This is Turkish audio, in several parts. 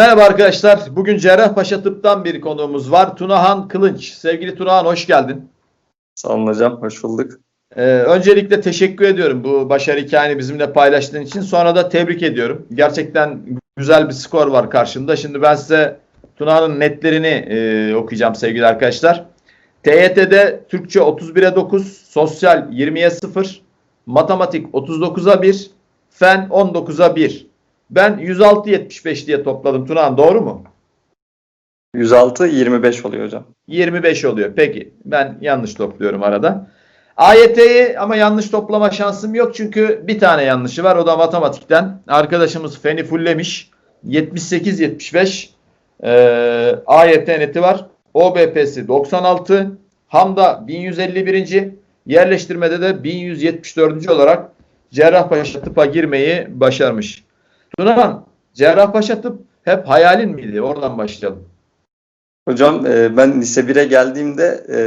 Merhaba arkadaşlar. Bugün Cerrahpaşa Tıp'tan bir konuğumuz var. Tunahan Kılınç. Sevgili Tunahan hoş geldin. Sağ olun hocam, hoş bulduk. Ee, öncelikle teşekkür ediyorum bu başarı hikayeni bizimle paylaştığın için. Sonra da tebrik ediyorum. Gerçekten güzel bir skor var karşında. Şimdi ben size Tunahan'ın netlerini e, okuyacağım sevgili arkadaşlar. TYT'de Türkçe 31'e 9, Sosyal 20'ye 0, Matematik 39'a 1, Fen 19'a 1. Ben 106-75 diye topladım Tunahan doğru mu? 106, 25 oluyor hocam. 25 oluyor. Peki ben yanlış topluyorum arada. AYT'yi ama yanlış toplama şansım yok çünkü bir tane yanlışı var. O da matematikten. Arkadaşımız feni fullemiş. 78-75 ee, AYT neti var. OBP'si 96. Hamda 1151. Yerleştirmede de 1174. olarak Cerrahpaşa tıpa girmeyi başarmış. Tunahan, Cerrahpaşa tıp hep hayalin miydi? Oradan başlayalım. Hocam e, ben lise 1'e geldiğimde e,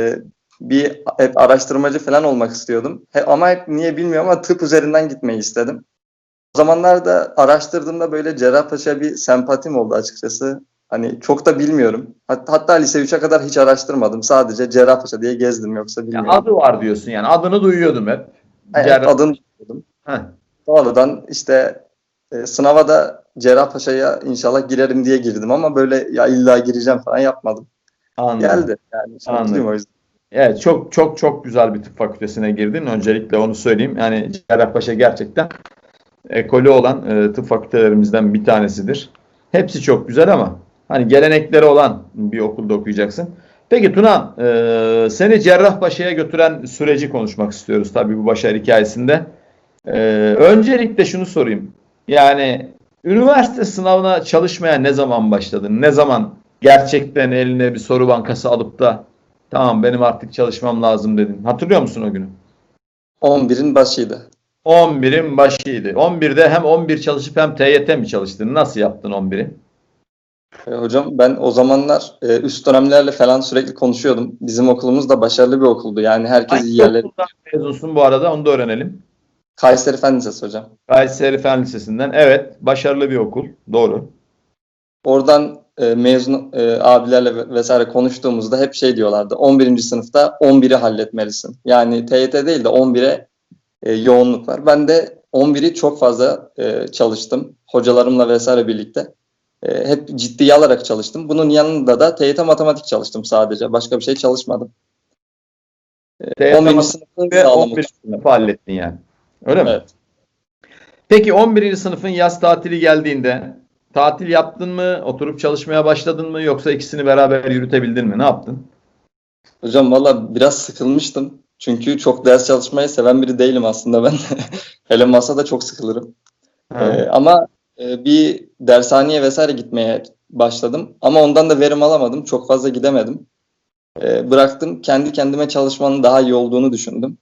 bir hep araştırmacı falan olmak istiyordum. He- ama hep niye bilmiyorum ama tıp üzerinden gitmeyi istedim. O zamanlarda araştırdığımda böyle Cerrahpaşa bir sempatim oldu açıkçası. Hani çok da bilmiyorum. Hat- hatta lise 3'e kadar hiç araştırmadım. Sadece Cerrahpaşa diye gezdim yoksa bilmiyorum. adı var diyorsun yani. Adını duyuyordum hep. Evet, Cerrah- adını bilmiyordum. Heh, Sonradan işte e, sınava da Cerrahpaşa'ya inşallah girerim diye girdim ama böyle ya illa gireceğim falan yapmadım. anladım. Geldi yani. Anladım. o yüzden. Evet çok çok çok güzel bir tıp fakültesine girdin. Öncelikle onu söyleyeyim. Yani Cerrahpaşa gerçekten ekolü olan e, tıp fakültelerimizden bir tanesidir. Hepsi çok güzel ama hani gelenekleri olan bir okulda okuyacaksın. Peki Tuna, e, seni Cerrahpaşa'ya götüren süreci konuşmak istiyoruz tabii bu başarı hikayesinde. E, öncelikle şunu sorayım. Yani üniversite sınavına çalışmaya ne zaman başladın? Ne zaman gerçekten eline bir soru bankası alıp da tamam benim artık çalışmam lazım dedin. Hatırlıyor musun o günü? 11'in başıydı. 11'in başıydı. 11'de hem 11 çalışıp hem TYT mi çalıştın? Nasıl yaptın 11'i? E, hocam ben o zamanlar e, üst dönemlerle falan sürekli konuşuyordum. Bizim okulumuz da başarılı bir okuldu. Yani herkes iyi yerlere. okuldan mezunsun bu arada onu da öğrenelim. Kayseri Fen Lisesi hocam. Kayseri Fen Lisesi'nden. Evet başarılı bir okul. Doğru. Oradan e, mezun e, abilerle ve- vesaire konuştuğumuzda hep şey diyorlardı. 11. sınıfta 11'i halletmelisin. Yani TYT değil de 11'e e, yoğunluk var. Ben de 11'i çok fazla e, çalıştım. Hocalarımla vesaire birlikte. E, hep ciddiye alarak çalıştım. Bunun yanında da TYT matematik çalıştım sadece. Başka bir şey çalışmadım. E, TYT 11. matematik sınıfın Ve sağlam 11 sınıfı hallettin yani. Öyle mi? Evet. Peki 11. sınıfın yaz tatili geldiğinde tatil yaptın mı? Oturup çalışmaya başladın mı? Yoksa ikisini beraber yürütebildin mi? Ne yaptın? Hocam valla biraz sıkılmıştım. Çünkü çok ders çalışmayı seven biri değilim aslında ben. Hele masada çok sıkılırım. Ee, ama e, bir dershaneye vesaire gitmeye başladım. Ama ondan da verim alamadım. Çok fazla gidemedim. Ee, bıraktım. Kendi kendime çalışmanın daha iyi olduğunu düşündüm.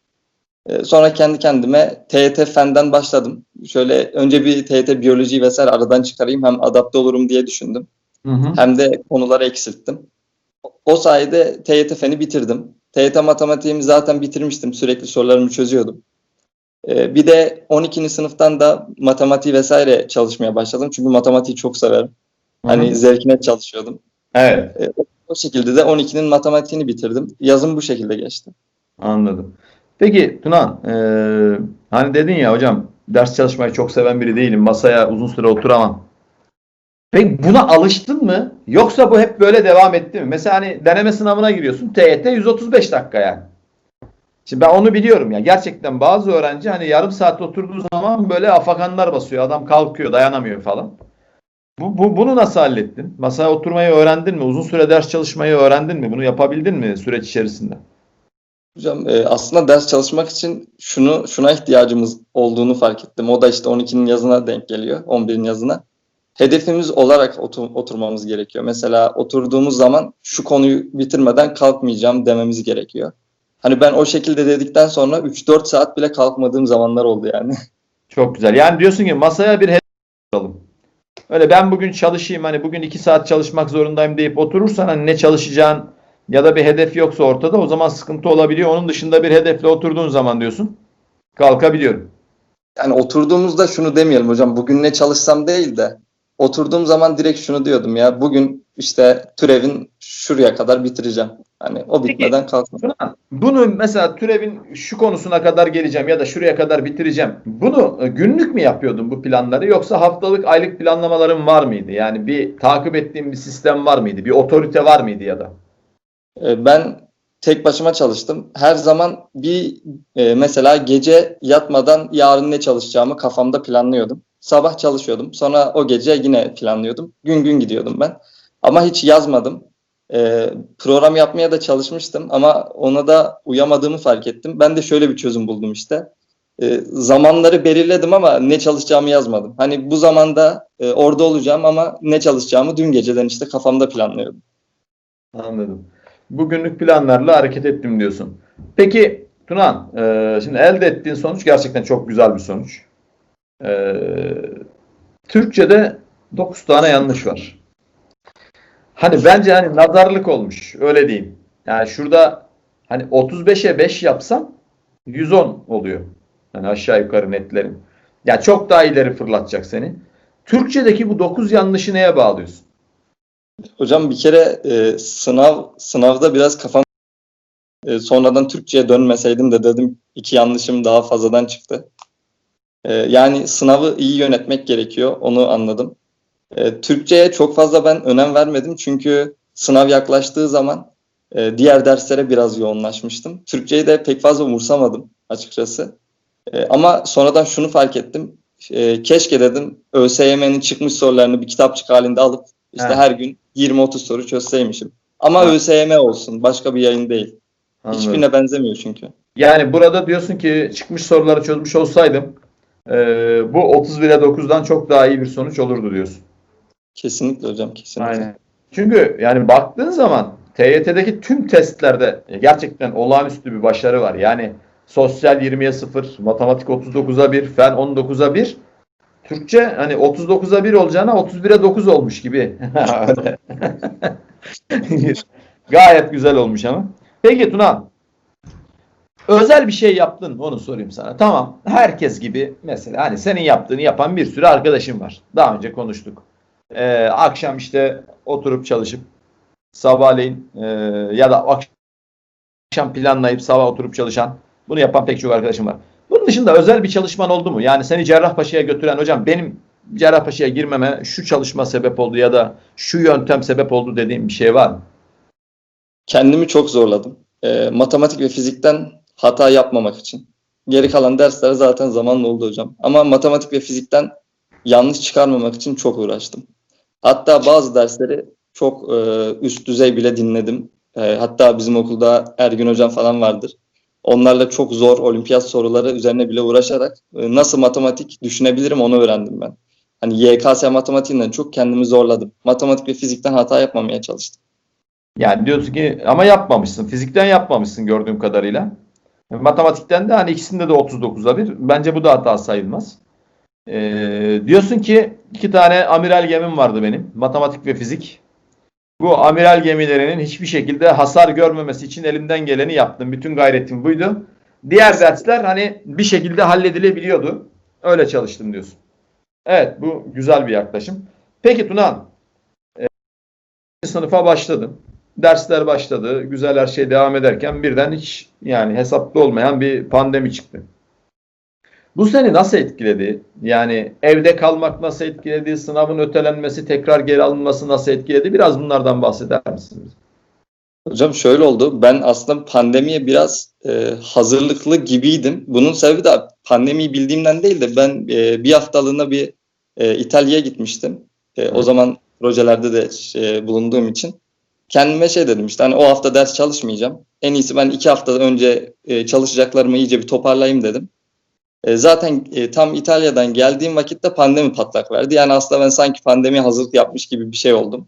Ee, sonra kendi kendime TYT Fen'den başladım. Şöyle önce bir TYT biyoloji vesaire aradan çıkarayım hem adapte olurum diye düşündüm. Hı hı. Hem de konuları eksilttim. O sayede TYT Fen'i bitirdim. TYT matematiğimi zaten bitirmiştim. Sürekli sorularımı çözüyordum. Ee, bir de 12. sınıftan da matematiği vesaire çalışmaya başladım. Çünkü matematiği çok severim. Hani Hı hı. zevkine çalışıyordum. Evet. O şekilde de 12'nin matematiğini bitirdim. Yazım bu şekilde geçti. Anladım. Peki Tunan, eee, hani dedin ya hocam ders çalışmayı çok seven biri değilim. Masaya uzun süre oturamam. Peki buna alıştın mı? Yoksa bu hep böyle devam etti mi? Mesela hani deneme sınavına giriyorsun. TYT 135 dakika yani. Şimdi ben onu biliyorum ya. Gerçekten bazı öğrenci hani yarım saat oturduğu zaman böyle afakanlar basıyor. Adam kalkıyor, dayanamıyor falan. Bu, bu, bunu nasıl hallettin? Masaya oturmayı öğrendin mi? Uzun süre ders çalışmayı öğrendin mi? Bunu yapabildin mi süreç içerisinde? Hocam e, aslında ders çalışmak için şunu şuna ihtiyacımız olduğunu fark ettim. O da işte 12'nin yazına denk geliyor, 11'in yazına. Hedefimiz olarak otur- oturmamız gerekiyor. Mesela oturduğumuz zaman şu konuyu bitirmeden kalkmayacağım dememiz gerekiyor. Hani ben o şekilde dedikten sonra 3-4 saat bile kalkmadığım zamanlar oldu yani. Çok güzel. Yani diyorsun ki masaya bir hedef koyalım. Öyle ben bugün çalışayım hani bugün iki saat çalışmak zorundayım deyip oturursan hani ne çalışacağın ya da bir hedef yoksa ortada o zaman sıkıntı olabiliyor. Onun dışında bir hedefle oturduğun zaman diyorsun kalkabiliyorum. Yani oturduğumuzda şunu demeyelim hocam bugün ne çalışsam değil de oturduğum zaman direkt şunu diyordum ya bugün işte türevin şuraya kadar bitireceğim. Hani o bitmeden kalkma. Tuna, Bunu mesela türevin şu konusuna kadar geleceğim ya da şuraya kadar bitireceğim. Bunu e, günlük mü yapıyordun bu planları yoksa haftalık aylık planlamaların var mıydı? Yani bir takip ettiğin bir sistem var mıydı? Bir otorite var mıydı ya da? Ee, Ben tek başıma çalıştım. Her zaman bir e, mesela gece yatmadan yarın ne çalışacağımı kafamda planlıyordum. Sabah çalışıyordum. Sonra o gece yine planlıyordum. Gün gün gidiyordum ben. Ama hiç yazmadım. Ee, program yapmaya da çalışmıştım ama ona da uyamadığımı fark ettim. Ben de şöyle bir çözüm buldum işte. Ee, zamanları belirledim ama ne çalışacağımı yazmadım. Hani bu zamanda e, orada olacağım ama ne çalışacağımı dün geceden işte kafamda planlıyordum. Anladım. Bugünlük planlarla hareket ettim diyorsun. Peki Tunan, e, şimdi elde ettiğin sonuç gerçekten çok güzel bir sonuç. E, Türkçe'de 9 tane yanlış var. Hani bence hani nazarlık olmuş, öyle diyeyim. Yani şurada hani 35'e 5 yapsam 110 oluyor. Hani aşağı yukarı netlerim. Ya çok daha ileri fırlatacak seni. Türkçedeki bu 9 yanlışı neye bağlıyorsun? Hocam bir kere e, sınav sınavda biraz kafam e, sonradan Türkçe'ye dönmeseydim de dedim iki yanlışım daha fazladan çıktı. E, yani sınavı iyi yönetmek gerekiyor onu anladım. E, Türkçe'ye çok fazla ben önem vermedim çünkü sınav yaklaştığı zaman e, diğer derslere biraz yoğunlaşmıştım. Türkçeyi de pek fazla umursamadım açıkçası. E, ama sonradan şunu fark ettim. E, keşke dedim ÖSYM'nin çıkmış sorularını bir kitapçık halinde alıp işte Evet. her gün 20-30 soru çözseymişim. Ama Evet. ÖSYM olsun. Başka bir yayın değil. Anladım. Hiçbirine benzemiyor çünkü. Yani burada diyorsun ki çıkmış soruları çözmüş olsaydım e, bu 31'e 9'dan çok daha iyi bir sonuç olurdu diyorsun. Kesinlikle hocam kesinlikle. Aynen. Çünkü yani baktığın zaman TYT'deki tüm testlerde gerçekten olağanüstü bir başarı var. Yani sosyal 20'ye 0, matematik 39'a 1, fen 19'a 1. Türkçe hani 39'a 1 olacağına 31'e 9 olmuş gibi. Gayet güzel olmuş ama. Peki Tuna. Özel bir şey yaptın mı? Onu sorayım sana. Tamam. Herkes gibi mesela hani senin yaptığını yapan bir sürü arkadaşım var. Daha önce konuştuk. Ee, akşam işte oturup çalışıp sabahleyin e, ya da akşam planlayıp sabah oturup çalışan bunu yapan pek çok arkadaşım var. Bunun dışında özel bir çalışman oldu mu? Yani seni Cerrahpaşa'ya götüren hocam benim Cerrahpaşa'ya girmeme şu çalışma sebep oldu ya da şu yöntem sebep oldu dediğim bir şey var mı? Kendimi çok zorladım. Ee, matematik ve fizikten hata yapmamak için. Geri kalan dersler zaten zamanla oldu hocam. Ama matematik ve fizikten yanlış çıkarmamak için çok uğraştım. Hatta bazı dersleri çok e, üst düzey bile dinledim. E, hatta bizim okulda Ergün hocam falan vardır. Onlarla çok zor olimpiyat soruları üzerine bile uğraşarak e, nasıl matematik düşünebilirim onu öğrendim ben. Hani YKS matematiğinden çok kendimi zorladım. Matematik ve fizikten hata yapmamaya çalıştım. Yani diyorsun ki ama yapmamışsın. Fizikten yapmamışsın gördüğüm kadarıyla. Matematikten de hani ikisinde de 39'a bir. Bence bu da hata sayılmaz. Ee, diyorsun ki iki tane amiral gemim vardı benim. Matematik ve fizik. Bu amiral gemilerinin hiçbir şekilde hasar görmemesi için elimden geleni yaptım. Bütün gayretim buydu. Diğer dersler hani bir şekilde halledilebiliyordu. Öyle çalıştım diyorsun. Evet bu güzel bir yaklaşım. Peki Tunan. e, sınıfa başladım dersler başladı. Güzel her şey devam ederken birden hiç yani hesaplı olmayan bir pandemi çıktı. Bu seni nasıl etkiledi? Yani evde kalmak nasıl etkiledi? Sınavın ötelenmesi, tekrar geri alınması nasıl etkiledi? Biraz bunlardan bahseder misiniz? Hocam şöyle oldu. Ben aslında pandemiye biraz e, hazırlıklı gibiydim. Bunun sebebi de pandemiyi bildiğimden değil de ben e, bir haftalığına bir e, İtalya'ya gitmiştim. E, o zaman projelerde de e, bulunduğum için. Kendime şey dedim işte hani o hafta ders çalışmayacağım. En iyisi ben iki hafta önce e, çalışacaklarımı iyice bir toparlayayım dedim. E, zaten e, tam İtalya'dan geldiğim vakitte pandemi patlak verdi. Yani aslında ben sanki pandemiye hazırlık yapmış gibi bir şey oldum.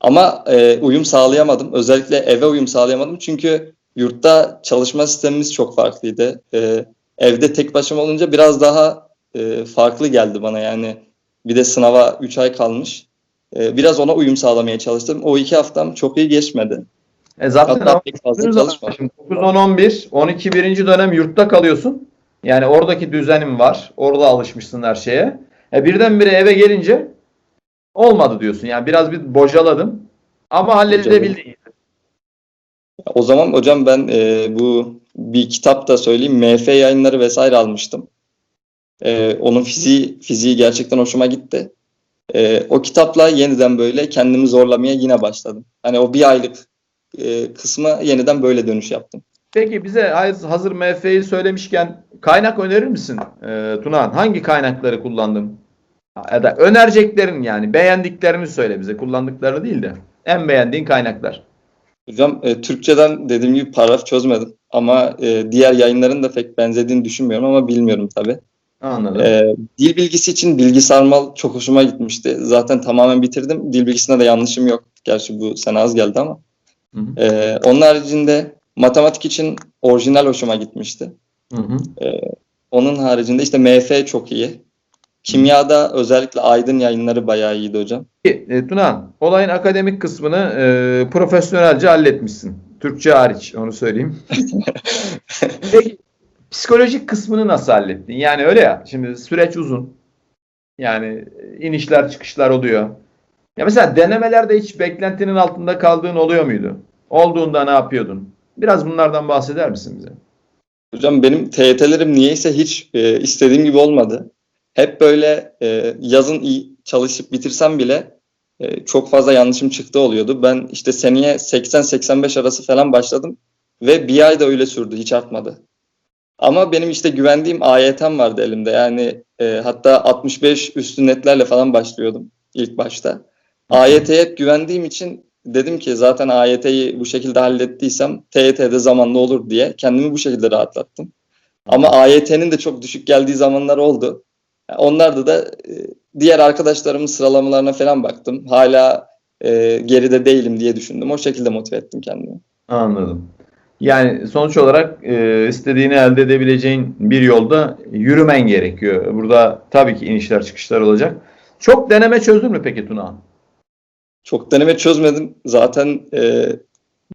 Ama e, uyum sağlayamadım. Özellikle eve uyum sağlayamadım. Çünkü yurtta çalışma sistemimiz çok farklıydı. E, evde tek başıma olunca biraz daha e, farklı geldi bana. Yani bir de sınava 3 ay kalmış. E, biraz ona uyum sağlamaya çalıştım. O iki haftam çok iyi geçmedi. E zaten Hatta pek fazla çalışmadım. Şimdi 9, 10, 11, 12 birinci dönem yurtta kalıyorsun. Yani oradaki düzenim var. Orada alışmışsın her şeye. E birdenbire eve gelince olmadı diyorsun. Yani biraz bir bocaladım ama halledilebildi. O zaman hocam ben e, bu bir kitap da söyleyeyim. MF yayınları vesaire almıştım. E, onun fiziği, fiziği gerçekten hoşuma gitti. E, o kitapla yeniden böyle kendimi zorlamaya yine başladım. Hani o bir aylık e, kısmı yeniden böyle dönüş yaptım. Peki bize haz- hazır MF'yi söylemişken kaynak önerir misin e, Tunağan? Hangi kaynakları kullandın? Ya da önereceklerin yani beğendiklerini söyle bize. Kullandıklarını değil de. En beğendiğin kaynaklar. Hocam e, Türkçeden dediğim gibi paragraf çözmedim. Ama e, diğer yayınların da pek benzediğini düşünmüyorum ama bilmiyorum tabii. Anladım. E, dil bilgisi için bilgi sarmal çok hoşuma gitmişti. Zaten tamamen bitirdim. Dil bilgisinde de yanlışım yok. Gerçi bu sene az geldi ama. Hı hı. E, onun haricinde matematik için orijinal hoşuma gitmişti. Hı hı. Onun haricinde işte MF çok iyi. Kimyada özellikle Aydın yayınları bayağı iyiydi hocam. E, Tunağan, olayın akademik kısmını e, profesyonelce halletmişsin. Türkçe hariç onu söyleyeyim. Peki psikolojik kısmını nasıl hallettin? Yani öyle ya şimdi süreç uzun. Yani inişler çıkışlar oluyor. Ya mesela denemelerde hiç beklentinin altında kaldığın oluyor muydu? Olduğunda ne yapıyordun? Biraz bunlardan bahseder misin bize? Hocam benim TYT'lerim niyeyse hiç e, istediğim gibi olmadı. Hep böyle e, yazın iyi çalışıp bitirsem bile e, çok fazla yanlışım çıktı oluyordu. Ben işte seneye 80-85 arası falan başladım ve bir ay da öyle sürdü, hiç artmadı. Ama benim işte güvendiğim AYT'm vardı elimde. Yani e, hatta 65 üstü netlerle falan başlıyordum ilk başta. AYT'ye hep güvendiğim için dedim ki zaten AYT'yi bu şekilde hallettiysem TYT'de zamanlı olur diye kendimi bu şekilde rahatlattım. Ama AYT'nin de çok düşük geldiği zamanlar oldu. Onlarda da e, diğer arkadaşlarımın sıralamalarına falan baktım. Hala e, geride değilim diye düşündüm. O şekilde motive ettim kendimi. Anladım. Yani sonuç olarak e, istediğini elde edebileceğin bir yolda yürümen gerekiyor. Burada tabii ki inişler çıkışlar olacak. Çok deneme çözdün mü peki Tunağan? Çok deneme çözmedim. Zaten e,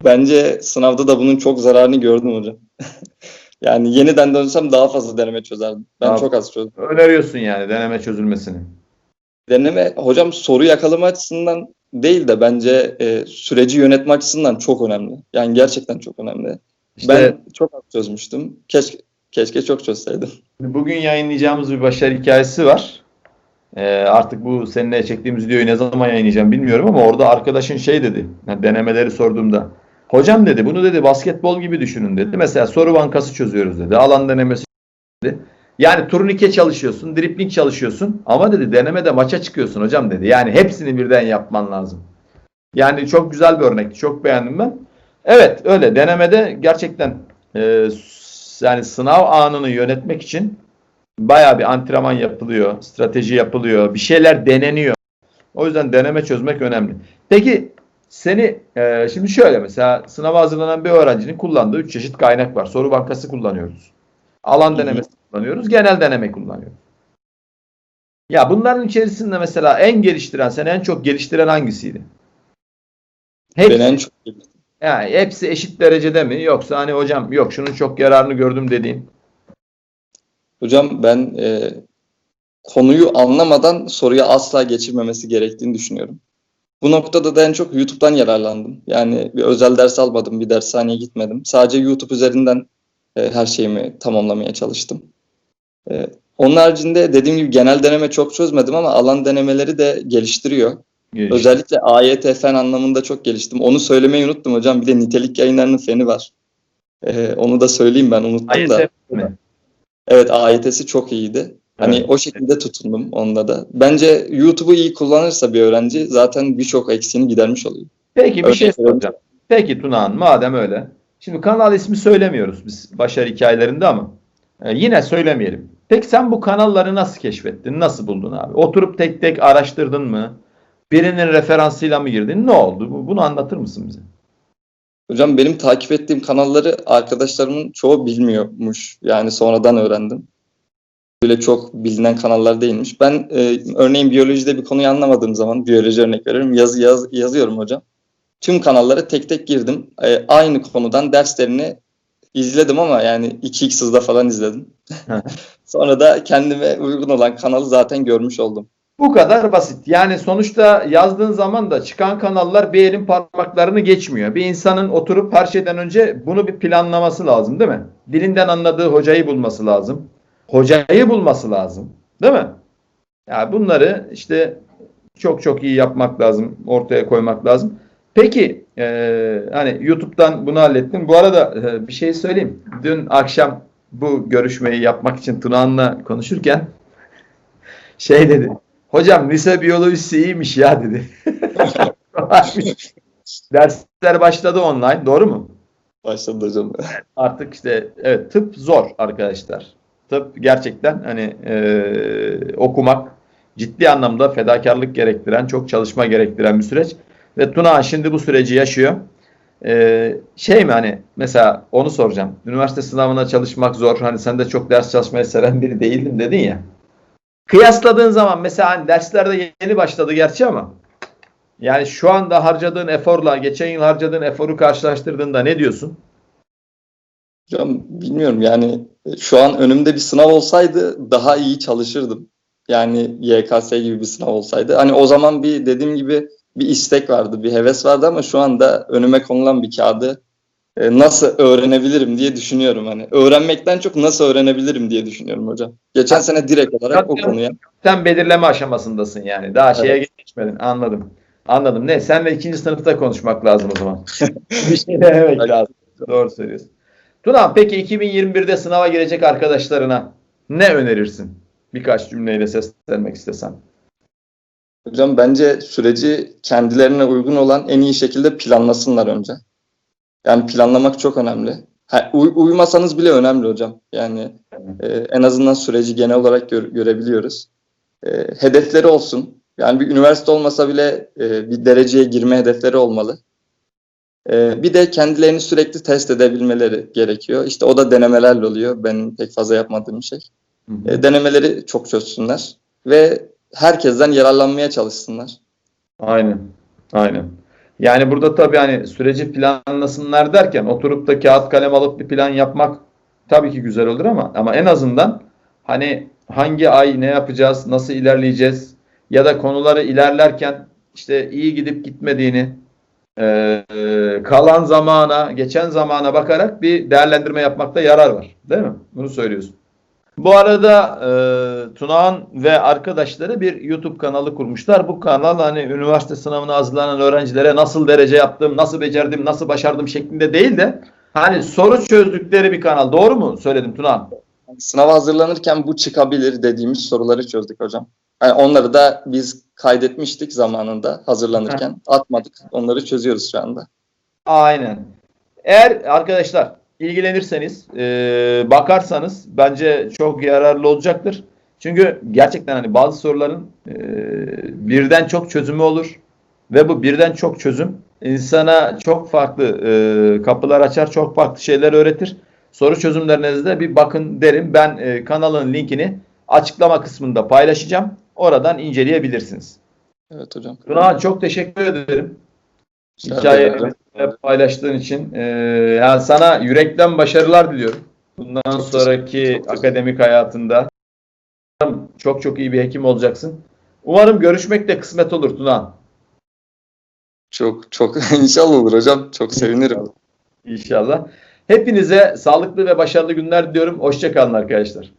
bence sınavda da bunun çok zararını gördüm hocam. yani yeniden dönsem daha fazla deneme çözerdim. Ben Abi. çok az çözdüm. Öneriyorsun yani deneme çözülmesini. Deneme hocam soru yakalama açısından değil de bence e, süreci yönetme açısından çok önemli. Yani gerçekten çok önemli. İşte Ben çok az çözmüştüm. Keşke keşke çok çözseydim. bugün yayınlayacağımız bir başarı hikayesi var. E, artık bu seninle çektiğimiz videoyu ne zaman yayınlayacağım bilmiyorum ama orada arkadaşın şey dedi. Yani denemeleri sorduğumda. Hocam dedi bunu dedi basketbol gibi düşünün dedi. Mesela soru bankası çözüyoruz dedi. Alan denemesi dedi. Yani turnike çalışıyorsun, dripling çalışıyorsun ama dedi denemede maça çıkıyorsun hocam dedi. Yani hepsini birden yapman lazım. Yani çok güzel bir örnekti. Çok beğendim ben. Evet öyle denemede gerçekten e, yani sınav anını yönetmek için bayağı bir antrenman yapılıyor, strateji yapılıyor, bir şeyler deneniyor. O yüzden deneme çözmek önemli. Peki seni e, şimdi şöyle mesela sınava hazırlanan bir öğrencinin kullandığı üç çeşit kaynak var. Soru bankası kullanıyoruz. Alan denemesi kullanıyoruz. Genel deneme kullanıyoruz. Ya bunların içerisinde mesela en geliştiren, seni en çok geliştiren hangisiydi? Hepsi, Beni en çok yani hepsi eşit derecede mi? Yoksa hani hocam yok şunun çok yararını gördüm dediğin. Hocam ben e, konuyu anlamadan soruya asla geçirmemesi gerektiğini düşünüyorum. Bu noktada da en çok YouTube'dan yararlandım. Yani bir özel ders almadım, bir dershaneye gitmedim. Sadece YouTube üzerinden e, her şeyimi tamamlamaya çalıştım. E, onun haricinde dediğim gibi genel deneme çok çözmedim ama alan denemeleri de geliştiriyor. Gelişti. Özellikle AYT fen anlamında çok geliştim. Onu söylemeyi unuttum hocam. Bir de nitelik yayınlarının feni var. E, onu da söyleyeyim ben unuttum da. AYT mi? Evet AYT'si çok iyiydi. Hani Evet. o şekilde tutundum onda da. Bence YouTube'u iyi kullanırsa bir öğrenci zaten birçok eksiğini gidermiş oluyor. Peki bir Öyle şey soracağım. Peki Tunağan madem öyle. Şimdi kanal ismi söylemiyoruz biz başarı hikayelerinde ama e, yine söylemeyelim. Peki sen bu kanalları nasıl keşfettin? Nasıl buldun abi? Oturup tek tek araştırdın mı? Birinin referansıyla mı girdin? Ne oldu? Bu- Bunu anlatır mısın bize? Hocam benim takip ettiğim kanalları arkadaşlarımın çoğu bilmiyormuş. Yani sonradan öğrendim. Böyle çok bilinen kanallar değilmiş. Ben e, örneğin biyolojide bir konuyu anlamadığım zaman biyoloji örnek veriyorum. Yazı yaz, yazıyorum hocam. Tüm kanallara tek tek girdim. E, aynı konudan derslerini izledim ama yani 2x hızda falan izledim. Sonra da kendime uygun olan kanalı zaten görmüş oldum. Bu kadar basit. Yani sonuçta yazdığın zaman da çıkan kanallar bir elin parmaklarını geçmiyor. Bir insanın oturup her şeyden önce bunu bir planlaması lazım değil mi? Dilinden anladığı hocayı bulması lazım. Hocayı bulması lazım. Değil mi? Ya bunları işte çok çok iyi yapmak lazım. Ortaya koymak lazım. Peki e, hani YouTube'dan bunu hallettin. Bu arada e, bir şey söyleyeyim. Dün akşam bu görüşmeyi yapmak için Tunağan'la konuşurken şey dedi. Hocam lise biyolojisi iyiymiş ya dedi. Dersler başladı online. Doğru mu? Başladı hocam. Artık işte evet tıp zor arkadaşlar. Tıp gerçekten hani e, okumak ciddi anlamda fedakarlık gerektiren, çok çalışma gerektiren bir süreç. Ve Tuna şimdi bu süreci yaşıyor. E, şey mi hani mesela onu soracağım. Üniversite sınavına çalışmak zor. Hani sen de çok ders çalışmayı seven biri değildim dedin ya. Kıyasladığın zaman mesela hani derslerde yeni başladı gerçi ama yani şu anda harcadığın eforla geçen yıl harcadığın eforu karşılaştırdığında ne diyorsun? Hocam bilmiyorum yani e, şu an önümde bir sınav olsaydı daha iyi çalışırdım. Yani YKS gibi bir sınav olsaydı. Hani o zaman bir dediğim gibi bir istek vardı, bir heves vardı ama şu anda önüme konulan bir kağıdı nasıl öğrenebilirim diye düşünüyorum. Hani öğrenmekten çok nasıl öğrenebilirim diye düşünüyorum hocam. Geçen sene direkt olarak o konuya. Sen belirleme aşamasındasın yani. Daha şeye geçmedin. Anladım. Anladım. Ne? Senle ikinci sınıfta konuşmak lazım o zaman. bir şey denemek Evet. lazım. Doğru söylüyorsun. Tuna peki 2021'de sınava girecek arkadaşlarına ne önerirsin? Birkaç cümleyle seslenmek istesen. Hocam bence süreci kendilerine uygun olan en iyi şekilde planlasınlar önce. Yani planlamak çok önemli. Ha, uy- uyumasanız bile önemli hocam. Yani e, en azından süreci genel olarak gör- görebiliyoruz. E, hedefleri olsun. Yani bir üniversite olmasa bile e, bir dereceye girme hedefleri olmalı. E, bir de kendilerini sürekli test edebilmeleri gerekiyor. İşte o da denemelerle oluyor. Benim pek fazla yapmadığım şey. Hı hı. E, denemeleri çok çözsünler ve herkesten yararlanmaya çalışsınlar. Aynen. Aynen. Yani burada tabii hani süreci planlasınlar derken oturup da kağıt kalem alıp bir plan yapmak tabii ki güzel olur ama ama en azından hani hangi ay ne yapacağız, nasıl ilerleyeceğiz ya da konuları ilerlerken işte iyi gidip gitmediğini eee, kalan zamana, geçen zamana bakarak bir değerlendirme yapmakta yarar var. Değil mi? Bunu söylüyorsun. Bu arada e, Tunağan ve arkadaşları bir YouTube kanalı kurmuşlar. Bu kanal hani üniversite sınavına hazırlanan öğrencilere nasıl derece yaptım, nasıl becerdim, nasıl başardım şeklinde değil de hani soru çözdükleri bir kanal. Doğru mu söyledim Tunağan? Sınava hazırlanırken bu çıkabilir dediğimiz soruları çözdük hocam. Yani onları da biz kaydetmiştik zamanında hazırlanırken. Atmadık. Onları çözüyoruz şu anda. Aynen. Eğer arkadaşlar ilgilenirseniz, e, bakarsanız bence çok yararlı olacaktır. Çünkü gerçekten hani bazı soruların e, birden çok çözümü olur ve bu birden çok çözüm insana çok farklı e, kapılar açar, çok farklı şeyler öğretir. Soru çözümlerinize de bir bakın derim. Ben e, kanalın linkini açıklama kısmında paylaşacağım. Oradan inceleyebilirsiniz. Evet hocam. Tuna çok teşekkür ederim. Rica Ederim. paylaştığın için. Ee, yani sana yürekten başarılar diliyorum. Bundan Çok sonraki çok akademik hayatında. Çok çok iyi bir hekim olacaksın. Umarım görüşmek de kısmet olur Tuna. Çok çok inşallah olur hocam. Çok sevinirim. İnşallah. Hepinize sağlıklı ve başarılı günler diliyorum. Hoşçakalın arkadaşlar.